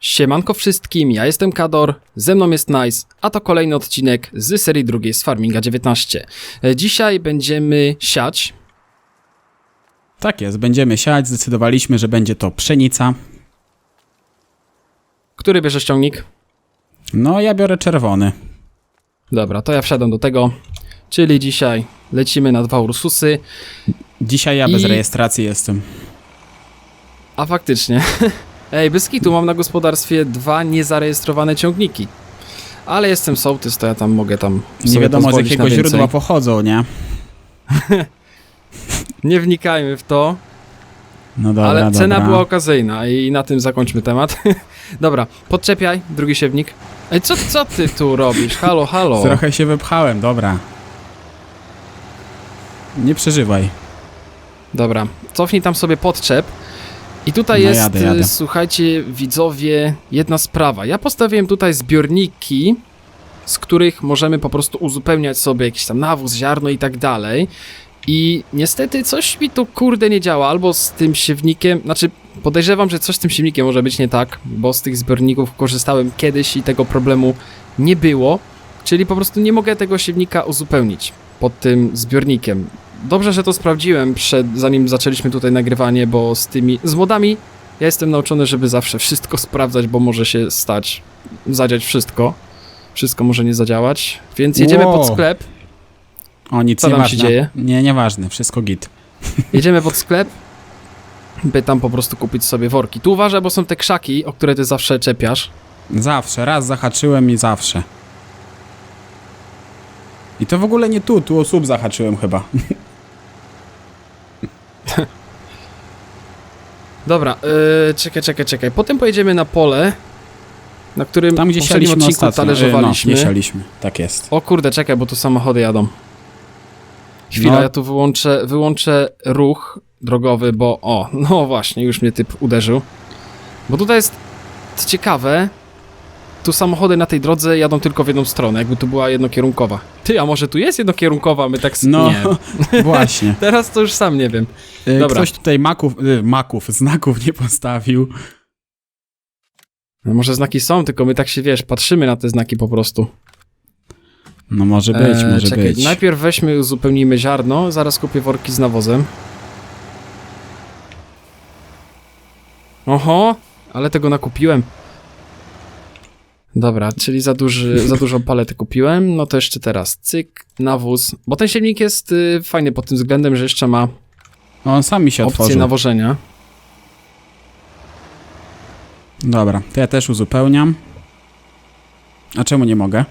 Siemanko wszystkim, ja jestem Kador, ze mną jest Nice, a to kolejny odcinek z serii drugiej z Farminga 19. E, Dzisiaj będziemy siać, Tak jest, będziemy siać. Zdecydowaliśmy, że będzie to pszenica. który bierze ściągnik? No, ja biorę czerwony. Dobra, to ja wsiadam do tego, czyli dzisiaj lecimy na dwa Ursusy, Dzisiaj ja bez I- rejestracji jestem. a faktycznie, ej, bez kitu mam na gospodarstwie dwa niezarejestrowane ciągniki. Ale jestem sołtys, to ja tam mogę tam Nie wiadomo z jakiego źródła pochodzą, nie? Nie wnikajmy w to, No dobra, Ale cena dobra. była okazyjna i na tym zakończmy temat. Dobra, podczepiaj, drugi siewnik. Ej, co, co ty tu robisz? Halo, halo. Trochę się wypchałem, dobra. Nie przeżywaj. Dobra, cofnij tam sobie podczep. I tutaj No jest, jadę, jadę. y, słuchajcie, widzowie, jedna sprawa. Ja postawiłem tutaj zbiorniki, z których możemy po prostu uzupełniać sobie jakiś tam nawóz, ziarno i tak dalej. I niestety coś mi tu kurde nie działa, albo z tym siewnikiem, znaczy podejrzewam, że coś z tym siewnikiem może być nie tak, bo z tych zbiorników korzystałem kiedyś i tego problemu nie było, czyli po prostu nie mogę tego siewnika uzupełnić pod tym zbiornikiem. Dobrze, że to sprawdziłem przed, zanim zaczęliśmy tutaj nagrywanie, bo z tymi, z modami ja jestem nauczony, żeby zawsze wszystko sprawdzać, bo może się stać, zadziać wszystko. Wszystko może nie zadziałać, więc jedziemy pod Wow. sklep. O, nic Co nie tam ważne. się dzieje? Nie, nieważne, wszystko git. Jedziemy pod sklep, by tam po prostu kupić sobie worki. Tu uważaj, bo są te krzaki, o które ty zawsze czepiasz. Zawsze, raz zahaczyłem i zawsze. I to w ogóle nie tu, tu o słup zahaczyłem chyba. Dobra, yy, czekaj, czekaj, czekaj. Potem pojedziemy na pole, na którym Tam gdzie w poprzednim sialiśmy odcinku ostatnio. talerzowaliśmy. No, nie sialiśmy, tak jest. O kurde, czekaj, bo tu samochody jadą. Chwila, No. ja tu wyłączę, wyłączę ruch drogowy, bo o, no właśnie, już mnie typ uderzył. Bo tutaj jest ciekawe, tu samochody na tej drodze jadą tylko w jedną stronę, jakby tu była jednokierunkowa. Ty, a może tu jest jednokierunkowa, my tak... No, Nie, właśnie. teraz to już sam nie wiem. E, Dobra. Ktoś tutaj maków, e, maków, znaków nie postawił. No może znaki są, tylko my tak się, wiesz, patrzymy na te znaki po prostu. No może być, Eee, może czekaj, być. Najpierw weźmy, uzupełnijmy ziarno, zaraz kupię worki z nawozem. Oho, ale tego nakupiłem. Dobra, czyli za, duży, za dużą paletę kupiłem, no to jeszcze teraz cyk, nawóz, bo ten silnik jest y, fajny pod tym względem, że jeszcze ma On sami się opcję otworzył. nawożenia. Dobra, to ja też uzupełniam. A czemu nie mogę?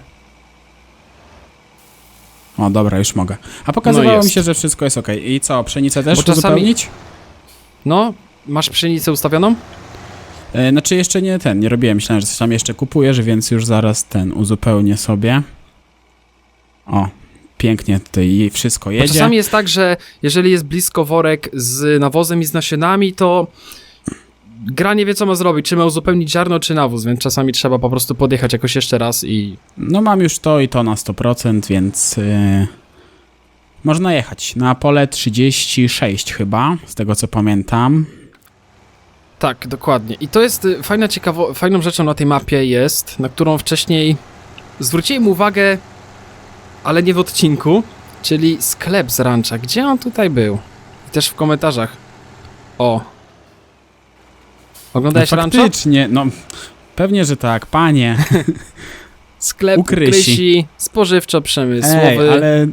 O, dobra, już mogę. A pokazywało jest. mi się, że wszystko jest ok. I co, pszenicę też Bo czasami- uzupełnić? No, masz pszenicę ustawioną? E, znaczy jeszcze nie ten, nie robiłem. Myślałem, że coś tam jeszcze kupujesz, więc już zaraz ten uzupełnię sobie. O, pięknie tutaj wszystko Bo jedzie. czasami jest tak, że jeżeli jest blisko worek z nawozem i z nasionami, to gra nie wie, co ma zrobić, czy ma uzupełnić ziarno, czy nawóz, więc czasami trzeba po prostu podjechać jakoś jeszcze raz i... No mam już to i to na 100%, więc yy, można jechać. Na pole 36 chyba, z tego co pamiętam. Tak, dokładnie. I to jest y, fajna, ciekawo... fajną rzeczą na tej mapie jest, na którą wcześniej zwróciłem uwagę, ale nie w odcinku, czyli sklep z rancha. Gdzie on tutaj był? I też w komentarzach. O. Oglądałeś no, rancho? no pewnie, że tak, panie. Sklep Ukrysi. Ukrysi, spożywczo-przemysłowy. Ej, ale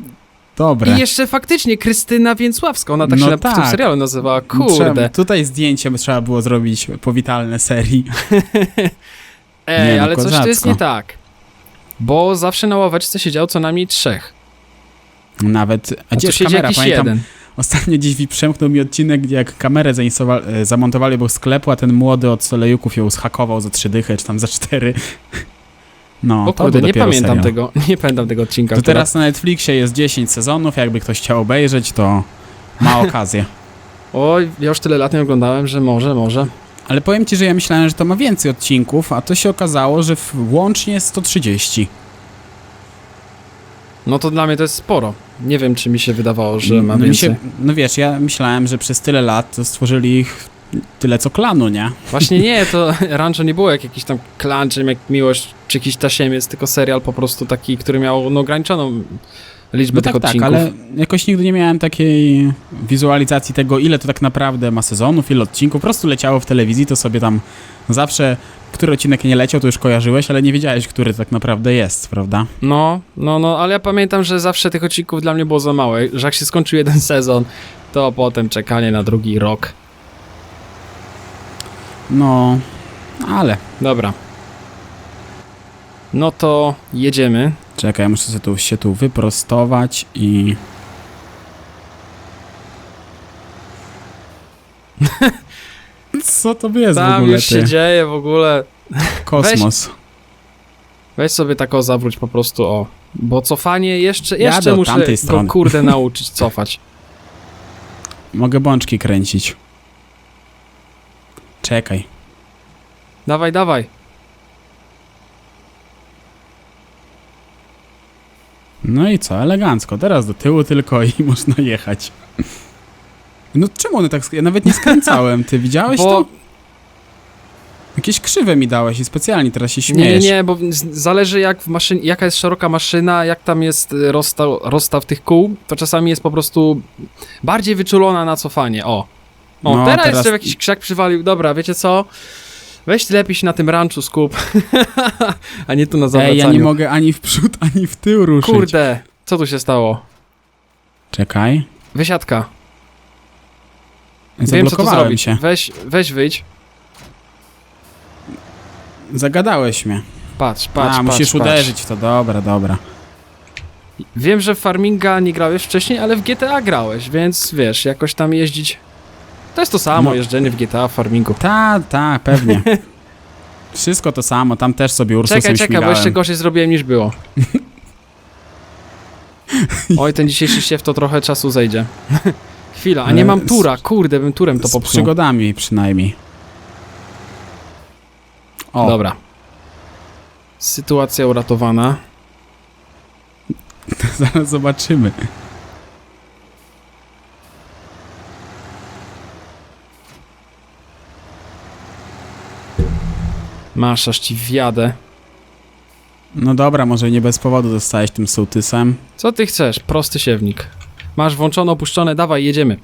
dobre. I jeszcze faktycznie Krystyna Więcławska, ona tak No się na, w tym tak. serialu nazywała. Trzeba, Kurde. tutaj zdjęcie trzeba było zrobić powitalne serii. Ej, Nie, no, ale coś tu jest kozacko. nie tak. Bo zawsze na ławeczce siedziało co najmniej trzech. Nawet, a A gdzie jest kamera? Pamiętam, jeden. ostatnio gdzieś mi przemknął mi odcinek, gdzie jak kamerę e, zamontowali był sklepu, a ten młody od Solejuków ją zhakował za trzy dychy, czy tam za cztery. No, O kurde, nie pamiętam serial. tego. Nie pamiętam tego odcinka. To teraz na Netflixie jest 10 sezonów, jakby ktoś chciał obejrzeć, to ma okazję. Oj, ja już tyle lat nie oglądałem, że może, może. Ale powiem ci, że ja myślałem, że to ma więcej odcinków, a to się okazało, że łącznie 130. No to dla mnie to jest sporo. Nie wiem, czy mi się wydawało, że ma no, więcej. się, no wiesz, ja myślałem, że przez tyle lat stworzyli ich tyle co klanu, nie? Właśnie nie, to Rancho nie było jak jakiś tam klan, czy jak miłość, czy jakiś tasiemiec, tylko serial po prostu taki, który miał no, ograniczoną liczbę No tych tak, tak, odcinków. ale jakoś nigdy nie miałem takiej wizualizacji tego, ile to tak naprawdę ma sezonów, ile odcinków. Po prostu leciało w telewizji, to sobie tam zawsze, który odcinek nie leciał, to już kojarzyłeś, ale nie wiedziałeś, który tak naprawdę jest, prawda? No, no, no, ale ja pamiętam, że zawsze tych odcinków dla mnie było za małe, że jak się skończył jeden sezon, to potem czekanie na drugi rok. No, ale... Dobra. No to jedziemy. Czekaj, muszę sobie tu, się tu wyprostować i... Co to jest w Tam ogóle, już się ty? dzieje w ogóle. Kosmos. Weź sobie tako zawróć po prostu, o. Bo cofanie jeszcze, Jadę jeszcze od muszę tamtej go strony. kurde nauczyć cofać. Mogę bączki kręcić. Czekaj. Dawaj, dawaj. No i co, elegancko. Teraz do tyłu tylko i można jechać. No czemu one tak... Ja nawet nie skręcałem. Ty widziałeś Bo to? Jakieś krzywe mi dałeś i specjalnie teraz się nie, nie, śmiejesz. nie, bo zależy jak w maszynie, jaka jest szeroka maszyna, jak tam jest y, rozstaw, rozstaw tych kół, to czasami jest po prostu bardziej wyczulona na cofanie, o. O, No, teraz, teraz- jeszcze jakiś krzak przywalił. Dobra, wiecie co? Weź lepiej się na tym ranczu skup, a nie tu na zawracaniu. Ej, ja nie mogę ani w przód, ani w tył ruszyć. Kurde, co tu się stało? Czekaj. Wysiadka. Wiem, co tu zrobić. się. Weź, weź wyjdź. Zagadałeś mnie. Patrz, patrz, A, patrz, musisz patrz. uderzyć w to. Dobra, dobra. Wiem, że w Farminga nie grałeś wcześniej, ale w GTA grałeś, więc wiesz, jakoś tam jeździć... To jest to samo, No. jeżdżenie w GTA, w Farmingu. Ta, ta, pewnie. Wszystko to samo, tam też sobie Ursusem Czekaj, czekaj, bo śmigałem. jeszcze gorzej zrobiłem niż było. Oj, ten dzisiejszy siew to trochę czasu zejdzie. Chwila, a nie Ale mam z- tura, kurde, bym turem to Z przygodami przynajmniej. O, Dobra. Sytuacja uratowana. zaraz zobaczymy. Masz, aż ci wjadę. No dobra, może nie bez powodu dostałeś tym sołtysem. Co ty chcesz? Prosty siewnik. Masz włączone, opuszczone, dawaj, jedziemy.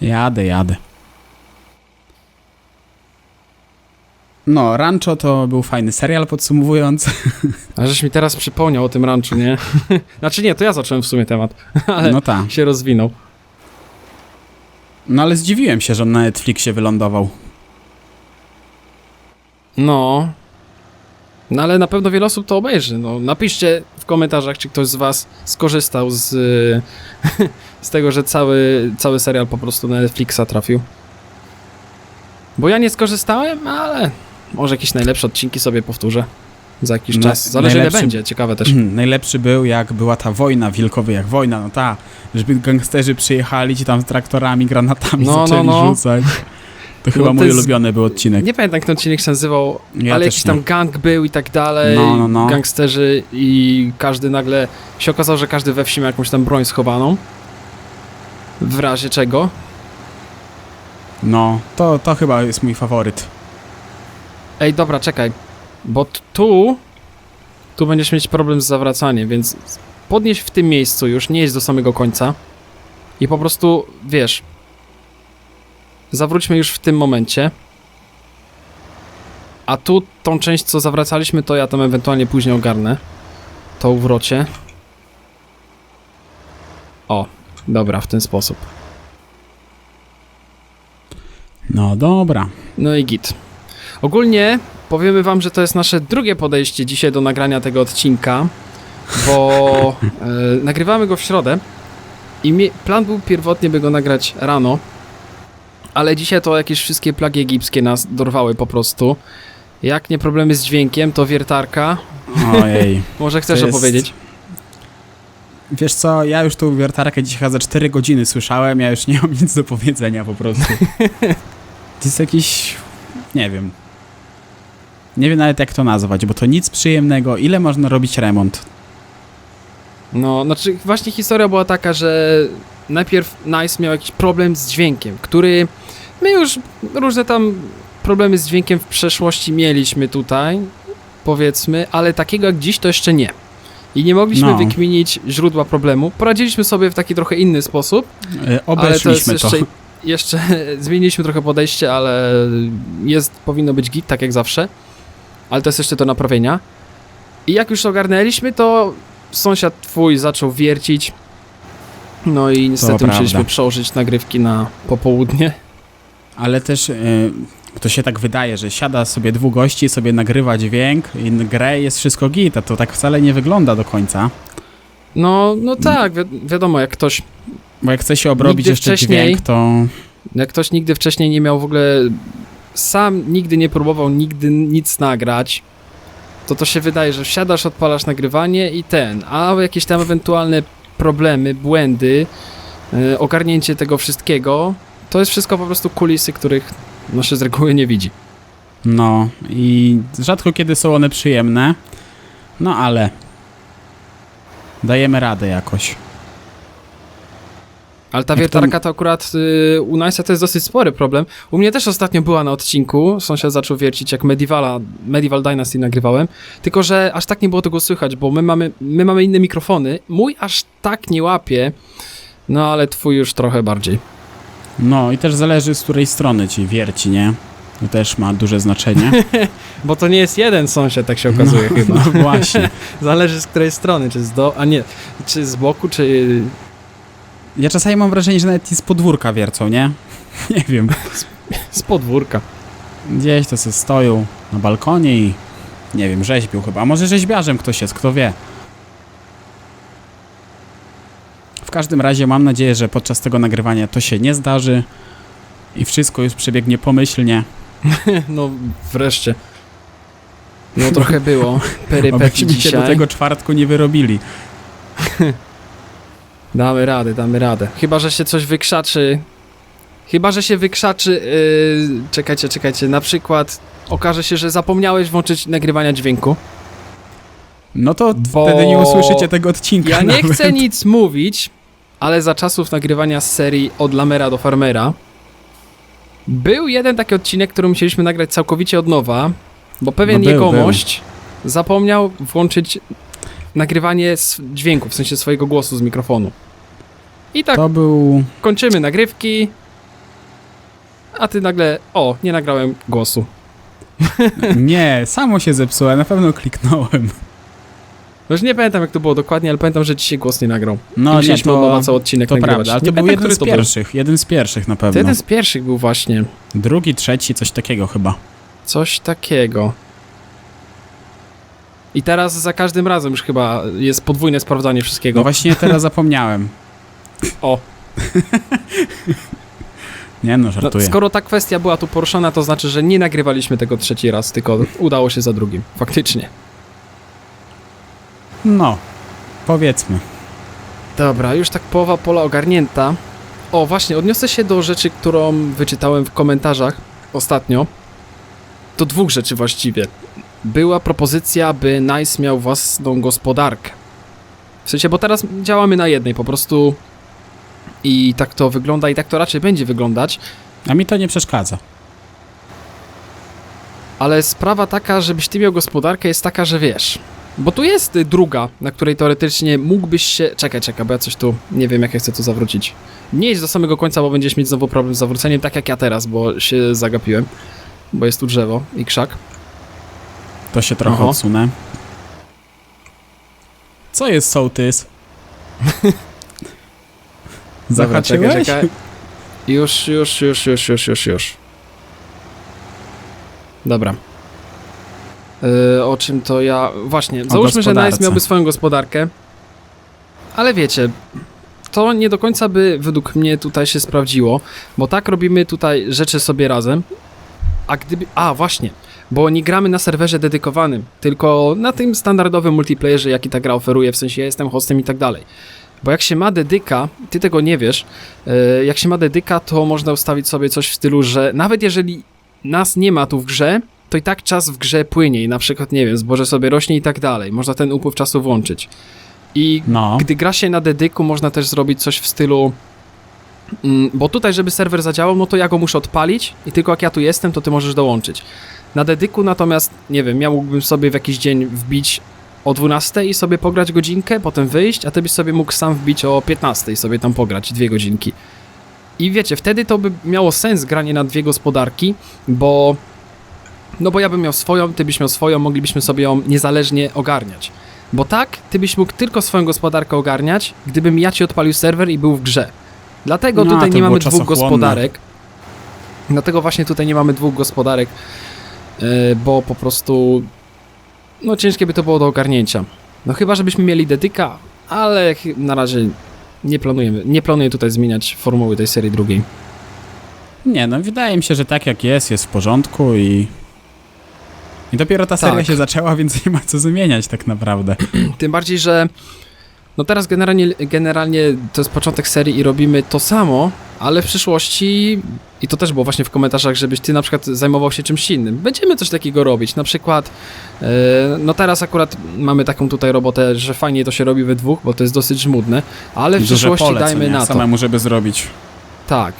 Jadę, jadę. No, Rancho to był fajny serial, podsumowując. A żeś mi teraz przypomniał o tym ranczu, nie? znaczy nie, to ja zacząłem w sumie temat, ale No tak. się rozwinął. No ale zdziwiłem się, że on na Netflixie wylądował. No. No ale na pewno wiele osób to obejrzy. No, napiszcie w komentarzach, czy ktoś z was skorzystał z, z tego, że cały, cały serial po prostu na Netflixa trafił. Bo ja nie skorzystałem, ale może jakieś najlepsze odcinki sobie powtórzę za jakiś czas. Zależy ile będzie, ciekawe też. Najlepszy był, jak była ta wojna wilkowy, jak wojna, no ta, żeby gangsterzy przyjechali ci tam z traktorami, granatami No, no, zaczęli no. rzucać. To chyba to mój ulubiony był odcinek. Nie pamiętam jak ten odcinek się nazywał, Ja ale jakiś nie. tam gang był i tak dalej, No, no, no. gangsterzy i każdy nagle, się okazało, że każdy we wsi ma jakąś tam broń schowaną. W razie czego. No, to, to chyba jest mój faworyt. Ej, dobra, czekaj, bo tu, tu będziesz mieć problem z zawracaniem, więc podnieś w tym miejscu już, nie jest do samego końca i po prostu, wiesz, zawróćmy już w tym momencie. A tu tą część, co zawracaliśmy, to ja tam ewentualnie później ogarnę. To uwrocie. O, dobra, w ten sposób. No dobra. No i git. Ogólnie powiemy wam, że to jest nasze drugie podejście dzisiaj do nagrania tego odcinka, bo e, nagrywamy go w środę i plan był pierwotnie, by go nagrać rano, ale dzisiaj to jakieś wszystkie plagi egipskie nas dorwały po prostu. Jak nie problemy z dźwiękiem, to wiertarka. Ojej. Może chcesz jest- opowiedzieć? Wiesz co, ja już tą wiertarkę dzisiaj za 4 godziny słyszałem, ja już nie mam nic do powiedzenia po prostu. To jest jakiś... nie wiem. Nie wiem nawet jak to nazwać, bo to nic przyjemnego. Ile można robić remont? No, znaczy właśnie historia była taka, że najpierw Nice miał jakiś problem z dźwiękiem, który my już różne tam problemy z dźwiękiem w przeszłości mieliśmy tutaj, powiedzmy, ale takiego jak dziś to jeszcze nie. I nie mogliśmy No. wykminić źródła problemu. Poradziliśmy sobie w taki trochę inny sposób, E, ale to jest Obeszliśmy to. jeszcze, jeszcze zmieniliśmy trochę podejście, ale jest, powinno być git, tak jak zawsze. Ale to jest jeszcze do naprawienia. I jak już ogarnęliśmy, to sąsiad twój zaczął wiercić. No i niestety musieliśmy przełożyć nagrywki na popołudnie. Ale też e, to się tak wydaje, że siada sobie dwóch gości, sobie nagrywa dźwięk, i grę jest wszystko git, a to tak wcale nie wygląda do końca. No, no tak, wi wiadomo, jak ktoś, Bo jak chce się obrobić jeszcze dźwięk, to jak ktoś nigdy wcześniej nie miał w ogóle, sam nigdy nie próbował nigdy nic nagrać, to to się wydaje, że wsiadasz, odpalasz nagrywanie i ten, a jakieś tam ewentualne problemy, błędy, yy, ogarnięcie tego wszystkiego, to jest wszystko po prostu kulisy, których no się z reguły nie widzi. no i rzadko kiedy są one przyjemne, no ale dajemy radę jakoś. Ale ta wiertarka to akurat y, u Nice'a to jest dosyć spory problem. U mnie też ostatnio była na odcinku, sąsiad zaczął wiercić jak Medievala, Medieval Dynasty nagrywałem, tylko że aż tak nie było tego słychać, bo my mamy, my mamy inne mikrofony, mój aż tak nie łapie, no ale twój już trochę bardziej. No i też zależy z której strony ci wierci, nie? To też ma duże znaczenie. Bo to nie jest jeden sąsiad, tak się okazuje no, chyba. No właśnie. Zależy z której strony, czy z do, a nie, czy z boku, czy Ja czasami mam wrażenie, że nawet i z podwórka wiercą, nie? Nie wiem. z podwórka. Gdzieś to sobie stoją na balkonie i nie wiem, rzeźbią chyba. A może rzeźbiarzem ktoś jest, kto wie. W każdym razie mam nadzieję, że podczas tego nagrywania to się nie zdarzy i wszystko już przebiegnie pomyślnie. No wreszcie. No trochę było perypetii Obyśmy się dzisiaj. do tego czwartku nie wyrobili. Damy radę, damy radę. Chyba, że się coś wykrzaczy. Chyba, że się wykrzaczy. Yy, czekajcie, czekajcie. Na przykład okaże się, że zapomniałeś włączyć nagrywania dźwięku. No to Bo- wtedy nie usłyszycie tego odcinka Ja nie nawet. chcę nic mówić, ale za czasów nagrywania z serii od Lamera do Farmera był jeden taki odcinek, który musieliśmy nagrać całkowicie od nowa, bo pewien No był, jegomość zapomniał włączyć nagrywanie dźwięku, w sensie swojego głosu z mikrofonu. I tak To był... kończymy nagrywki, a ty nagle, o, nie nagrałem głosu. Nie, samo się zepsuło, na pewno kliknąłem. Już nie pamiętam jak to było dokładnie, ale pamiętam, że dzisiaj głos nie nagrał. I No nie, musieliśmy od nowa to, cały odcinek to nagrywać. prawda, ale Nie to był pamiętam, jeden z który to był. pierwszych, jeden z pierwszych na To pewno. jeden z pierwszych był właśnie. Drugi, trzeci, coś takiego chyba. Coś takiego. I teraz za każdym razem już chyba jest podwójne sprawdzanie wszystkiego. No właśnie teraz zapomniałem. O. Nie no, No, żartuję. skoro ta kwestia była tu poruszona, to znaczy, że nie nagrywaliśmy tego trzeci raz, tylko udało się za drugim. Faktycznie. No, powiedzmy. Dobra, już tak połowa pola ogarnięta. O, właśnie, odniosę się do rzeczy, którą wyczytałem w komentarzach ostatnio. Do dwóch rzeczy właściwie. Była propozycja, by Nice miał własną gospodarkę. W sensie, bo teraz działamy na jednej po prostu i tak to wygląda i tak to raczej będzie wyglądać, A mi to nie przeszkadza. ale sprawa taka, żebyś ty miał gospodarkę jest taka, że wiesz, bo tu jest y, druga, na której teoretycznie mógłbyś się... Czekaj, czekaj, bo ja coś tu... Nie wiem, jak ja chcę to zawrócić. Nie idź do samego końca, bo będziesz mieć znowu problem z zawróceniem, tak jak ja teraz, bo się zagapiłem. Bo jest tu drzewo i krzak. To się trochę Oho. odsunę. Co jest sołtys? Dobra, czekaj, czekaj. Już, już, już, już, już, już, już. Dobra. Yy, o czym to ja... Właśnie, załóżmy, że Nice miałby swoją gospodarkę. Ale wiecie, to nie do końca by według mnie tutaj się sprawdziło, bo tak robimy tutaj rzeczy sobie razem. A gdyby... A, właśnie. Bo nie gramy na serwerze dedykowanym, tylko na tym standardowym multiplayerze, jaki ta gra oferuje, w sensie ja jestem hostem i tak dalej. Bo jak się ma dedyka, ty tego nie wiesz, e, jak się ma dedyka, to można ustawić sobie coś w stylu, że nawet jeżeli nas nie ma tu w grze, to i tak czas w grze płynie i na przykład, nie wiem, zboże sobie rośnie i tak dalej. Można ten upływ czasu włączyć. I No, gdy gra się na dedyku, można też zrobić coś w stylu Mm, Bo tutaj, żeby serwer zadziałał, no to ja go muszę odpalić i tylko jak ja tu jestem, to ty możesz dołączyć. Na dedyku natomiast, nie wiem, ja mógłbym sobie w jakiś dzień wbić o 12 i sobie pograć godzinkę, potem wyjść, a ty byś sobie mógł sam wbić o 15 i sobie tam pograć dwie godzinki. I wiecie, wtedy to by miało sens granie na dwie gospodarki, bo no bo ja bym miał swoją, ty byś miał swoją, moglibyśmy sobie ją niezależnie ogarniać. Bo tak, ty byś mógł tylko swoją gospodarkę ogarniać, gdybym ja ci odpalił serwer i był w grze. Dlatego No, tutaj nie mamy dwóch gospodarek. Dlatego właśnie tutaj nie mamy dwóch gospodarek, yy, bo po prostu no ciężkie by to było do ogarnięcia. No chyba, żebyśmy mieli dedyka, ale na razie nie planujemy, nie planuję tutaj zmieniać formuły tej serii drugiej. Nie, no wydaje mi się, że tak jak jest, jest w porządku i... I dopiero ta seria Tak. się zaczęła, więc nie ma co zmieniać tak naprawdę. Tym bardziej, że no teraz generalnie, generalnie to jest początek serii i robimy to samo, ale w przyszłości, i to też było właśnie w komentarzach, żebyś ty na przykład zajmował się czymś innym. Będziemy coś takiego robić, na przykład, e, no teraz akurat mamy taką tutaj robotę, że fajnie to się robi we dwóch, bo to jest dosyć żmudne, ale w przyszłości pole, dajmy nie? na to. Samemu, żeby zrobić. Tak.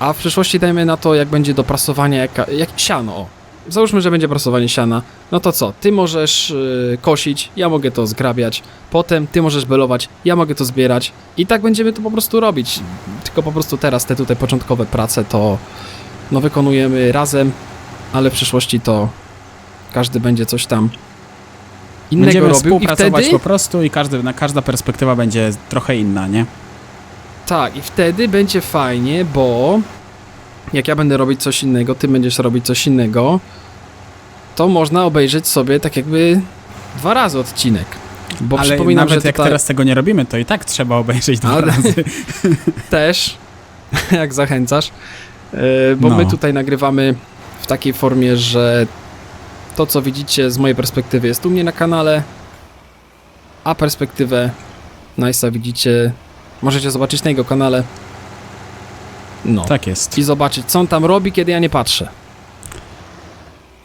A w przyszłości dajmy na to, jak będzie do prasowania, jaka, jak siano. O. Załóżmy, że będzie prasowanie siana. No to co? Ty możesz yy, kosić, ja mogę to zgrabiać. Potem ty możesz belować, ja mogę to zbierać. I tak będziemy to po prostu robić. Tylko po prostu teraz te tutaj początkowe prace to no wykonujemy razem, ale w przyszłości to każdy będzie coś tam innego Będziemy robił i współpracować wtedy po prostu i każdy, na, każda perspektywa będzie trochę inna, nie? Tak, i wtedy będzie fajnie, bo jak ja będę robić coś innego, ty będziesz robić coś innego, to można obejrzeć sobie tak jakby dwa razy odcinek. Bo Ale przypominam, nawet że jak teraz tego nie robimy, to i tak trzeba obejrzeć dwa Ale- razy. też, jak zachęcasz, yy, bo No. my tutaj nagrywamy w takiej formie, że to co widzicie z mojej perspektywy jest u mnie na kanale, a perspektywę Nice'a widzicie, możecie zobaczyć na jego kanale. No. Tak jest. i zobaczyć, co on tam robi, kiedy ja nie patrzę.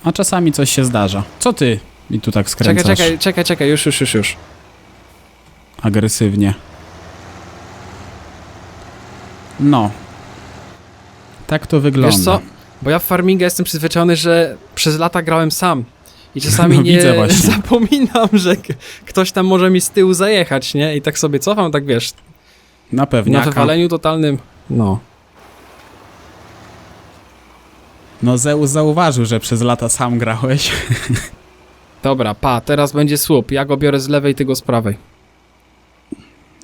A czasami coś się zdarza. Co ty mi tu tak Czekaj, skręcasz czekaj, czekaj, czekaj, już, już, już, już. agresywnie? No. Tak to wygląda. Wiesz co? Bo ja w farminga jestem przyzwyczajony, że przez lata grałem sam. I czasami No, nie zapominam, że ktoś tam może mi z tyłu zajechać, nie? I tak sobie cofam, tak wiesz, Na na pewniaka. wywaleniu totalnym. No. No Zeus zauważył, że przez lata sam grałeś. Dobra, pa, teraz będzie słup. Ja go biorę z lewej, ty go z prawej.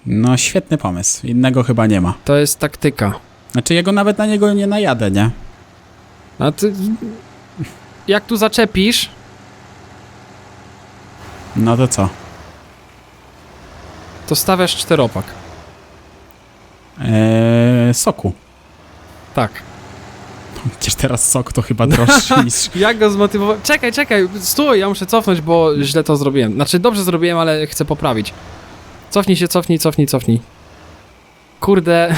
No świetny pomysł. Innego chyba nie ma. To jest taktyka. Znaczy jego nawet na niego nie najadę, nie? A ty... Jak tu zaczepisz, No to co? to stawiasz czteropak. Eee, soku. Tak. Przecież teraz sok to chyba droższy niż... Jak go zmotywować? Czekaj, czekaj, stój, ja muszę cofnąć, bo źle to zrobiłem. Znaczy, dobrze zrobiłem, ale chcę poprawić. Cofnij się, cofnij, cofnij, cofnij. Kurde,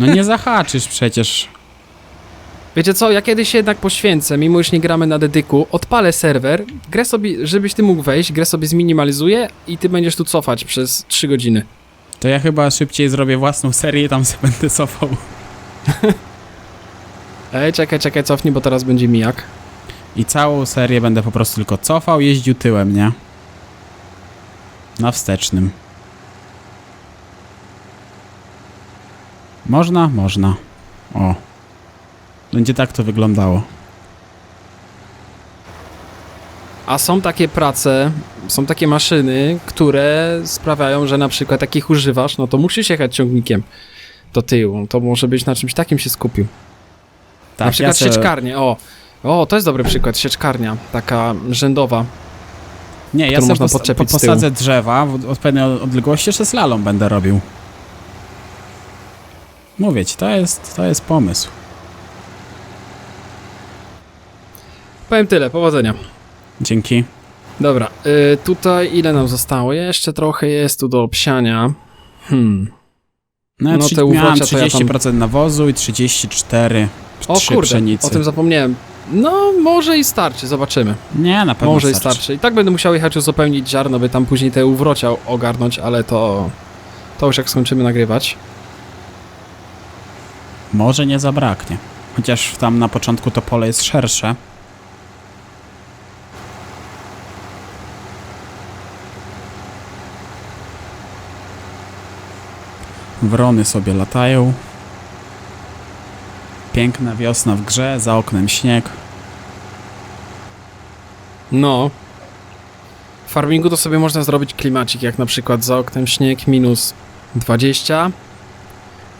No nie zahaczysz przecież. wiecie co, ja kiedyś się jednak poświęcę, mimo już nie gramy na dedyku, odpalę serwer, grę sobie, żebyś ty mógł wejść, grę sobie zmininalizuję i ty będziesz tu cofać przez 3 godziny. To ja chyba szybciej zrobię własną serię i tam sobie będę cofał. Ej, czekaj, czekaj, cofnij, bo teraz będzie mijak. I całą serię będę po prostu tylko cofał, jeździł tyłem, nie? Na wstecznym. Można? Można. O. Będzie tak to wyglądało. A są takie prace, są takie maszyny, które sprawiają, że na przykład jak ich używasz, no to musisz jechać ciągnikiem do tyłu. To może być na czymś takim się skupił. Tak, na przykład se- sieczkarnie, o. O, to jest dobry przykład, sieczkarnia, taka rzędowa. Nie, ja można pos- po, posadzę drzewa w odpowiedniej odległości, jeszcze slalom będę robił. Mówię ci, to jest, to jest pomysł. Powiem tyle, powodzenia. Dzięki. Dobra, y, tutaj ile nam zostało? Jeszcze trochę jest tu do obsiania. Hmm. No, ja No te miałem uwrocia to ja tam- 30% nawozu i 34 O trzy kurde, pszenicy. o tym zapomniałem. No, może i starczy, zobaczymy. Nie, na pewno Może i starczy. I tak będę musiał jechać uzupełnić ziarno, by tam później te uwrocia ogarnąć, ale to... To już jak skończymy nagrywać. Może nie zabraknie. Chociaż tam na początku to pole jest szersze. Wrony sobie latają. Piękna wiosna w grze, za oknem śnieg. No. W farmingu to sobie można zrobić klimacik, jak na przykład za oknem śnieg minus 20,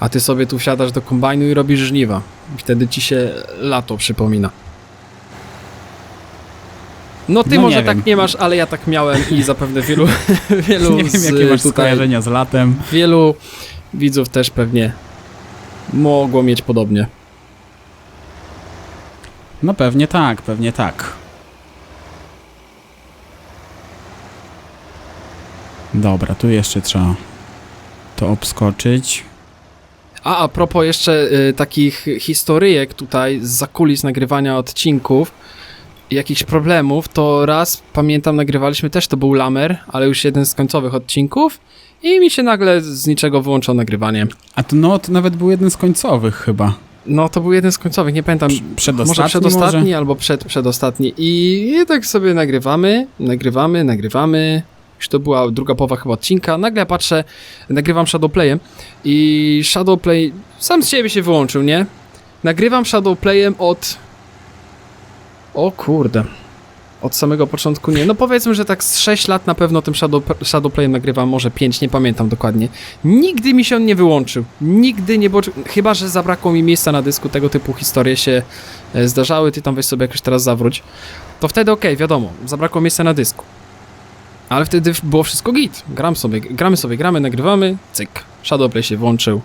a ty sobie tu wsiadasz do kombajnu i robisz żniwa. I wtedy ci się lato przypomina. No ty No może nie tak wiem. nie masz, ale ja tak miałem i zapewne wielu, wielu Nie wiem, z jakie masz tutaj, skojarzenia z latem. wielu widzów też pewnie mogło mieć podobnie. No pewnie tak, pewnie tak. Dobra, tu jeszcze trzeba to obskoczyć. A a propos jeszcze y, takich historyjek tutaj z zakulis nagrywania odcinków jakichś problemów, to raz pamiętam nagrywaliśmy też, to był lamer, ale już jeden z końcowych odcinków i mi się nagle z niczego wyłączyło nagrywanie. A to no, to nawet był jeden z końcowych chyba. No to był jeden z końcowych, nie pamiętam, Przedostatni może przedostatni albo przed, przedostatni i, i tak sobie nagrywamy, nagrywamy, nagrywamy. Już to była druga połowa chyba odcinka. Nagle patrzę, nagrywam Shadowplayem i Shadowplay sam z siebie się wyłączył, nie? Nagrywam Shadowplayem od... O kurde. Od samego początku nie. No powiedzmy, że tak z 6 lat na pewno tym Shadow, Shadowplayem nagrywam, może 5, nie pamiętam dokładnie. Nigdy mi się on nie wyłączył. Nigdy nie było. Chyba, że zabrakło mi miejsca na dysku, tego typu historie się e, zdarzały. Ty tam weź sobie jakoś teraz zawróć. To wtedy okej, wiadomo, zabrakło miejsca na dysku. Ale wtedy było wszystko git. Gram sobie, gramy sobie, gramy, nagrywamy, cyk. Shadowplay się włączył.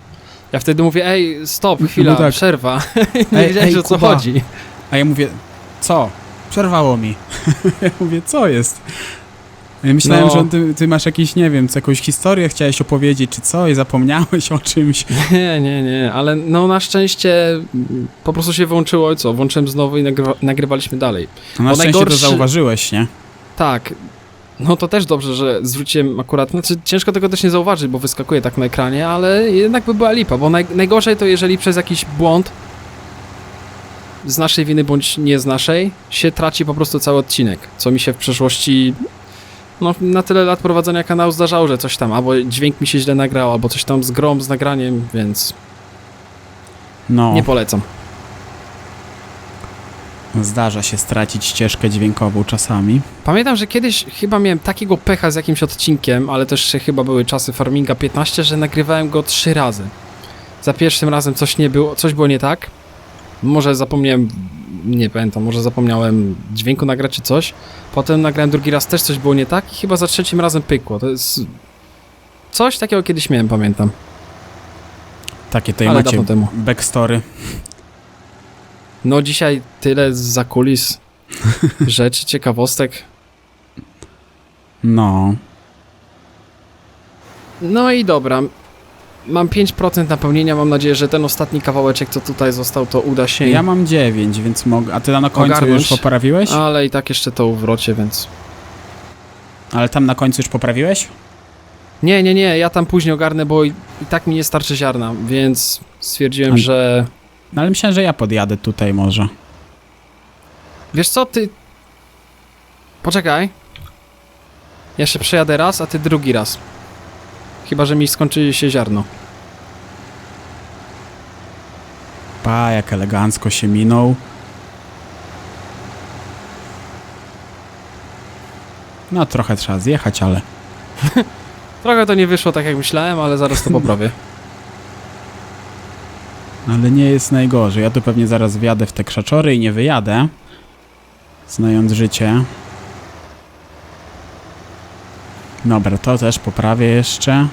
Ja wtedy mówię, ej, stop, chwila, No tak. przerwa. nie Ej, wiedziałeś ej, o co Kuba. chodzi. A ja mówię, co? Przerwało mi. ja mówię, co jest? Ja myślałem, No. że ty, ty masz jakiś, nie wiem, jakąś historię chciałeś opowiedzieć, czy co, i zapomniałeś o czymś. Nie, nie, nie, ale no na szczęście po prostu się wyłączyło i co, włączyłem znowu i nagrywa, nagrywaliśmy dalej. No na Bo szczęście najgorszy- to zauważyłeś, nie? Tak. No to też dobrze, że zwróciłem akurat, znaczy ciężko tego też nie zauważyć, bo wyskakuje tak na ekranie, ale jednak by była lipa, bo naj, najgorzej to jeżeli przez jakiś błąd z naszej winy bądź nie z naszej się traci po prostu cały odcinek, co mi się w przeszłości no na tyle lat prowadzenia kanału zdarzało, że coś tam, albo dźwięk mi się źle nagrał, albo coś tam z grą, z nagraniem, więc No, nie polecam. zdarza się stracić ścieżkę dźwiękową czasami. Pamiętam, że kiedyś chyba miałem takiego pecha z jakimś odcinkiem, ale też chyba były czasy Farminga 15, że nagrywałem go trzy razy. Za pierwszym razem coś nie było, coś było nie tak. Może zapomniałem, nie pamiętam, może zapomniałem dźwięku nagrać czy coś. Potem nagrałem drugi raz, też coś było nie tak i chyba za trzecim razem pykło. To jest... Coś takiego kiedyś miałem, pamiętam. Takie tutaj Ale macie temu. backstory. No dzisiaj tyle z zakulis, rzeczy, ciekawostek. No, No i dobra. Mam 5% napełnienia, mam nadzieję, że ten ostatni kawałeczek, co tutaj został, to uda się. ja mam 9, więc mogę... A ty na końcu Ogarnąć. już poprawiłeś? Ale i tak jeszcze to uwrocie, więc... Ale tam na końcu już poprawiłeś? Nie, nie, nie, ja tam później ogarnę, bo i, i tak mi nie starczy ziarna, więc stwierdziłem, A- że... No ale myślałem, że ja podjadę tutaj może. Wiesz co, ty... Poczekaj. Jeszcze przejadę raz, a ty drugi raz. Chyba, że mi skończy się ziarno. Pa, jak elegancko się minął. No trochę trzeba zjechać, ale... Trochę to nie wyszło tak, jak myślałem, ale zaraz to poprawię. Ale nie jest najgorzej. Ja tu pewnie zaraz wjadę w te krzaczory i nie wyjadę. Znając życie. Dobra, to też poprawię jeszcze.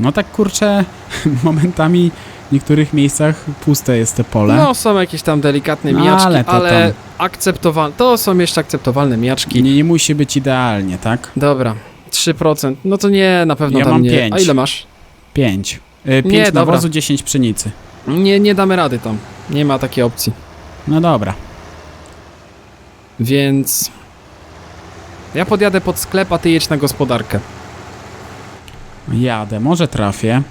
No tak kurczę, momentami w niektórych miejscach puste jest te pole. No, są jakieś tam delikatne No, mijaczki, ale ale, to tam- akceptowalne. To są jeszcze akceptowalne mijaczki. Nie, nie musi być idealnie, tak? Dobra, 3%. No to nie, na pewno Ja tam mam nie. pięć. A ile masz? 5. 5 Nie, dobra. nawozu, 10 pszenicy. Nie, nie damy rady tam. Nie ma takiej opcji. No dobra. Więc. Ja podjadę pod sklep, a ty jedź na gospodarkę. Jadę, może trafię.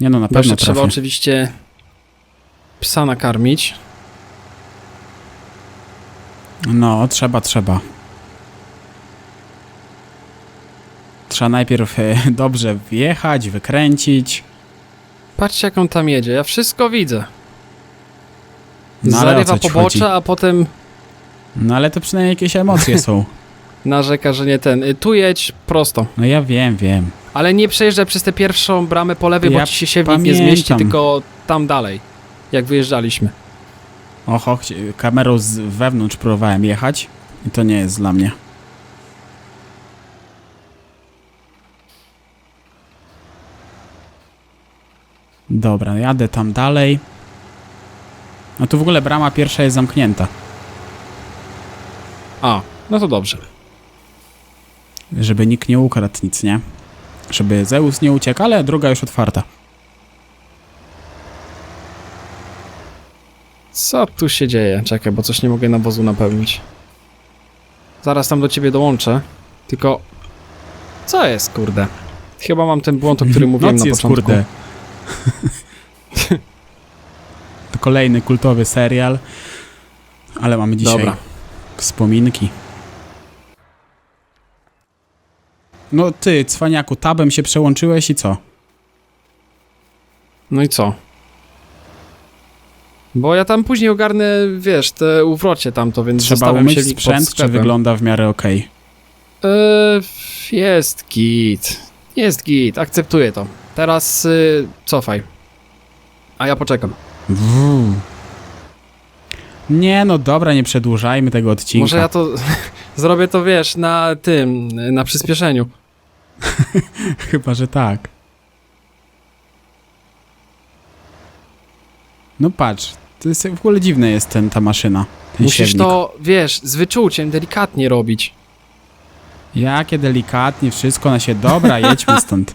Nie no, na Bo jeszcze pewno trzeba trafię. oczywiście psa nakarmić. No, trzeba, trzeba. Trzeba najpierw e, dobrze wjechać, wykręcić. Patrzcie jak on tam jedzie, ja wszystko widzę. No ale o Zarywa co ci pobocze, chodzi? a potem No ale to przynajmniej jakieś emocje są. narzeka, że nie ten. Y, Tu jedź prosto. No ja wiem, wiem. Ale nie przejeżdżaj przez tę pierwszą bramę po lewej, Ja bo ci się siewnik nie zmieści, tylko tam dalej. Jak wyjeżdżaliśmy. Oho, chci- kamerą z wewnątrz próbowałem jechać i to nie jest dla mnie. Dobra, jadę tam dalej. No tu w ogóle brama pierwsza jest zamknięta, A, no to dobrze. Żeby nikt nie ukradł nic, nie? Żeby Zeus nie uciekł, ale druga już otwarta. Co tu się dzieje? Czekaj, bo coś nie mogę nawozu napełnić. Zaraz tam do ciebie dołączę. Tylko... Co jest, kurde? Chyba mam ten błąd, o którym mówiłem Noc na jest, początku. kurde. to kolejny kultowy serial. Ale mamy dzisiaj Dobra. wspominki. No ty, cwaniaku, tabem się przełączyłeś i co? No i co? Bo ja tam później ogarnę, wiesz, te uwrocie tamto, więc Trzeba zostawiam umyć silnik pod sprzęt, czy wygląda w miarę okej? Eee, jest git. Jest git, akceptuję to. Teraz y, cofaj. A ja poczekam. Nie no dobra, nie przedłużajmy tego odcinka. Może ja to zrobię to, wiesz, na tym, na przyspieszeniu. Chyba, że tak. No patrz, to jest w ogóle dziwne jest ten, ta maszyna, ten Musisz siewnik. to, wiesz, z wyczuciem, delikatnie robić. Jakie delikatnie, wszystko na się... Dobra, jedźmy stąd.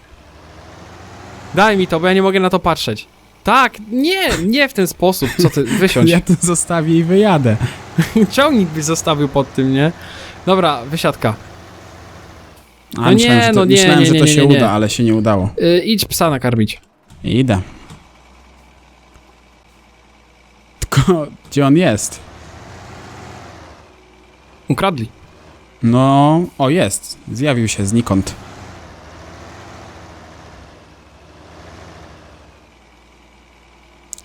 Daj mi to, bo ja nie mogę na to patrzeć. Tak, nie, nie w ten sposób. Co ty, wysiądź. Ja to zostawię i wyjadę. Ciągnik byś zostawił pod tym, nie? Dobra, wysiadka. A, No myślałem, nie, że to, no nie, myślałem, nie, że nie, to nie, się nie. uda, ale się nie udało. Y, idź psa nakarmić. Idę. Tylko, gdzie on jest? Ukradli. No, o jest. Zjawił się znikąd.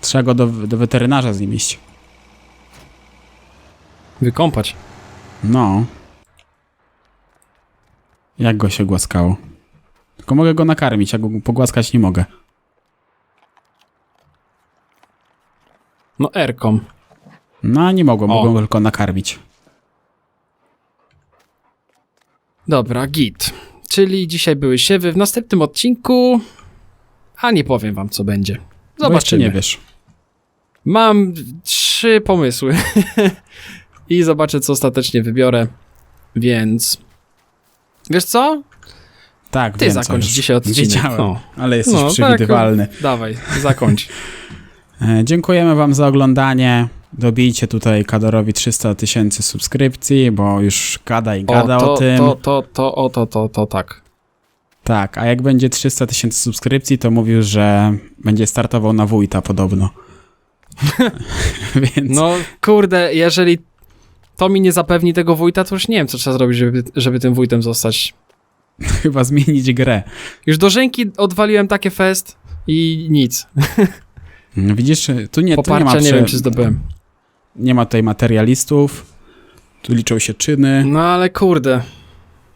Trzeba go do, do weterynarza z nim iść. Wykąpać. No. Jak go się głaskało? Tylko mogę go nakarmić, a go pogłaskać nie mogę. No, Erkom. No, nie mogłem, O. mogłem go tylko nakarmić. Dobra, git. Czyli dzisiaj były siewy. W następnym odcinku... A nie powiem wam, co będzie. Bo jeszcze Zobaczymy. nie wiesz. Mam trzy pomysły. I zobaczę, co ostatecznie wybiorę. Więc... Wiesz co? Tak, Ty wiem, zakończ dzisiaj odcinek. Wiedziałem, No. ale jesteś No, tak, przewidywalny. Dawaj, zakończ. E, Dziękujemy Wam za oglądanie. Dobijcie tutaj Kadorowi 300 tysięcy subskrypcji, bo już gada i gada o, to, tym. To, to, to, o, to, to, to, tak. Tak, a jak będzie 300 tysięcy subskrypcji, to mówił, że będzie startował na wójta podobno. Więc No kurde, jeżeli to mi nie zapewni tego wójta, to już nie wiem, co trzeba zrobić, żeby, żeby tym wójtem zostać. chyba zmienić grę. Już do Rzęki odwaliłem takie fest i nic. No Widzisz, tu nie, tu nie, Poparcia ma, nie, prze- wiem, czy zdobyłem. nie ma tutaj materialistów. Tu liczą się czyny. No ale kurde.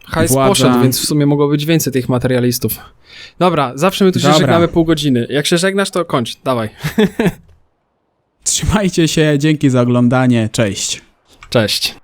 Hajs Władza. poszedł, więc w sumie mogło być więcej tych materialistów. Dobra, zawsze my tu się Dobra. żegnamy pół godziny. Jak się żegnasz, to kończ. Dawaj. Trzymajcie się, dzięki za oglądanie, cześć. Cześć.